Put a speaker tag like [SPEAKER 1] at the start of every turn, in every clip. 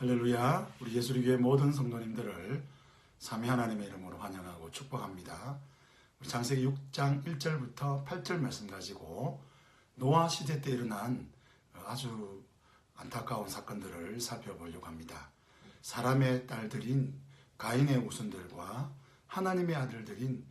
[SPEAKER 1] 할렐루야. 우리 예수리교회 모든 성도님들을 삼위 하나님의 이름으로 환영하고 축복합니다. 우리 창세기 6장 1절부터 8절 말씀 가지고 노아 시대 때 일어난 아주 안타까운 사건들을 살펴보려고 합니다. 사람의 딸들인 가인의 우선들과 하나님의 아들들인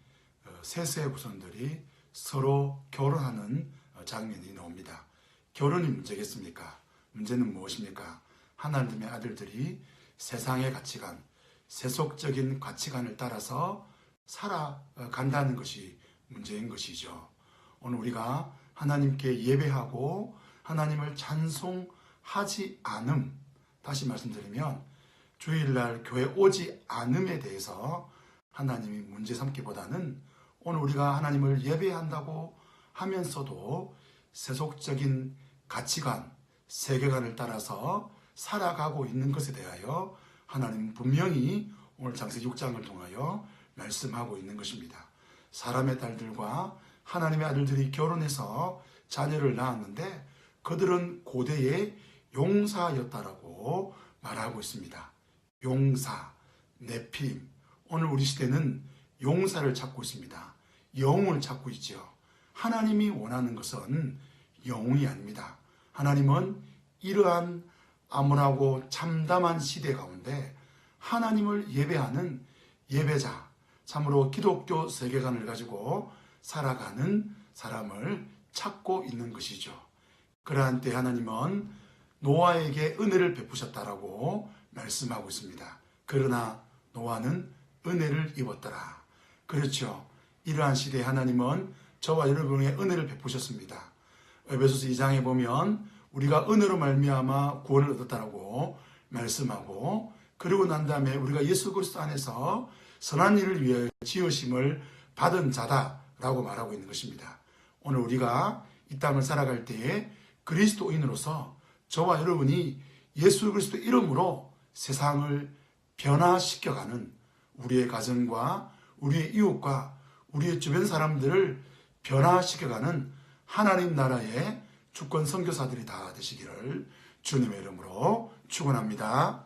[SPEAKER 1] 어, 셋의 우선들이 서로 결혼하는 어, 장면이 나옵니다. 결혼이 문제겠습니까? 문제는 무엇입니까? 하나님의 아들들이 세상의 가치관, 세속적인 가치관을 따라서 살아간다는 것이 문제인 것이죠. 오늘 우리가 하나님께 예배하고 하나님을 찬송하지 않음, 다시 말씀드리면 주일날 교회 오지 않음에 대해서 하나님이 문제 삼기보다는 오늘 우리가 하나님을 예배한다고 하면서도 세속적인 가치관, 세계관을 따라서 살아가고 있는 것에 대하여 하나님은 분명히 오늘 장세기 6장을 통하여 말씀하고 있는 것입니다. 사람의 딸들과 하나님의 아들들이 결혼해서 자녀를 낳았는데 그들은 고대의 용사였다라고 말하고 있습니다. 용사, 네필. 오늘 우리 시대는 용사를 찾고 있습니다. 영웅을 찾고 있죠. 하나님이 원하는 것은 영웅이 아닙니다. 하나님은 이러한 암울하고 참담한 시대 가운데 하나님을 예배하는 예배자, 참으로 기독교 세계관을 가지고 살아가는 사람을 찾고 있는 것이죠. 그러한 때 하나님은 노아에게 은혜를 베푸셨다라고 말씀하고 있습니다. 그러나 노아는 은혜를 입었더라. 그렇죠. 이러한 시대에 하나님은 저와 여러분에게 은혜를 베푸셨습니다. 에베소서 2장에 보면 우리가 은혜로 말미암아 구원을 얻었다라고 말씀하고 그리고 난 다음에 우리가 예수 그리스도 안에서 선한 일을 위해 지으심을 받은 자다라고 말하고 있는 것입니다. 오늘 우리가 이 땅을 살아갈 때에 그리스도인으로서 저와 여러분이 예수 그리스도 이름으로 세상을 변화시켜가는 우리의 가정과 우리의 이웃과 우리의 주변 사람들을 변화시켜가는 하나님 나라의 주권 선교사들이 다 되시기를 주님의 이름으로 축원합니다.